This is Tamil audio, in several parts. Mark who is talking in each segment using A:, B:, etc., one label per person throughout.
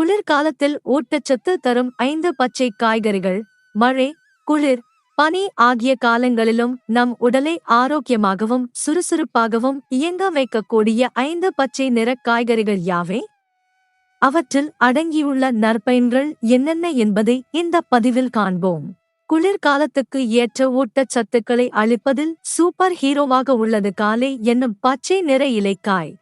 A: குளிர்காலத்தில் ஊட்டச்சத்து தரும் ஐந்து பச்சை காய்கறிகள். மழை குளிர் பனி ஆகிய காலங்களிலும் நம் உடலை ஆரோக்கியமாகவும் சுறுசுறுப்பாகவும் இயங்க வைக்கக்கூடிய ஐந்து பச்சை நிற காய்கறிகள் யாவை? அவற்றில் அடங்கியுள்ள நற்பயன்கள் என்னென்ன என்பதை இந்த பதிவில் காண்போம். குளிர்காலத்துக்கு ஏற்ற ஊட்டச்சத்துக்களை அளிப்பதில் சூப்பர் ஹீரோவாக உள்ளது காலை என்னும் பச்சை நிற இலைக்காய்.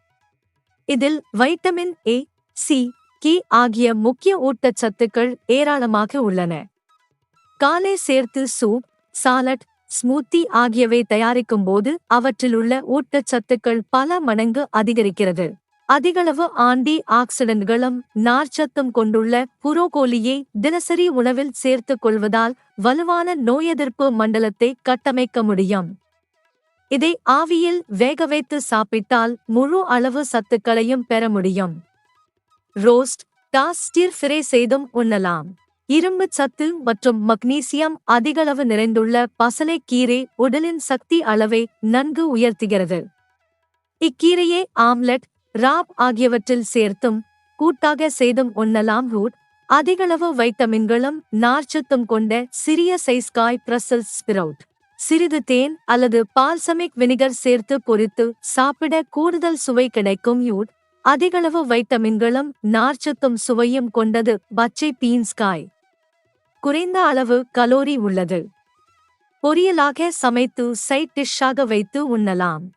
A: இதில் வைட்டமின் ஏ சி கி ஆகிய முக்கிய ஊட்டச்சத்துக்கள் ஏராளமாக உள்ளன. காலை சேர்த்து சூப் சாலட் ஸ்மூத்தி ஆகியவை தயாரிக்கும் போது அவற்றிலுள்ள ஊட்டச்சத்துக்கள் பல மடங்கு அதிகரிக்கிறது. அதிகளவு ஆன்டி ஆக்சிடென்ட்களும் நார்ச்சத்தும் கொண்டுள்ள புரோகோலியை தினசரி உணவில் சேர்த்துக் கொள்வதால் வலுவான நோயெதிர்ப்பு மண்டலத்தை கட்டமைக்க முடியும். இதை ஆவியில் வேக வைத்து சாப்பிட்டால் முழு அளவு சத்துக்களையும் பெற முடியும். ரோஸ்ட் டாஸ் ஸ்டீர் ஃபிரை செய்தும் உண்ணலாம். இரும்பு சத்து மற்றும் மக்னீசியம் அதிகளவு நிறைந்துள்ள பசலைக்கீரை உடலின் சக்தி அளவை நன்கு உயர்த்துகிறது. இக்கீரையை ஆம்லெட் ராப் ஆகியவற்றில் சேர்த்தும் கூட்டாக செய்தும் உண்ணலாம் ரூட் அதிகளவு வைட்டமின்களும் நார்ச்சத்தும் கொண்ட சிறிய சைஸ் காய் பிரசல்ஸ் ஸ்பிரவுட். சிறிது தேன் அல்லது பால்சமிக் வினிகர் சேர்த்து பொரித்து சாப்பிட கூடுதல் சுவை கிடைக்கும் யூட் அதிகளவு வைட்டமின்களும் நார்ச்சத்தும் சுவையும் கொண்டது பச்சை பீன்ஸ் காய். குறைந்த அளவு கலோரி உள்ளது. பொரியலாக சமைத்து சைட் டிஷ்ஷாக வைத்து உண்ணலாம்.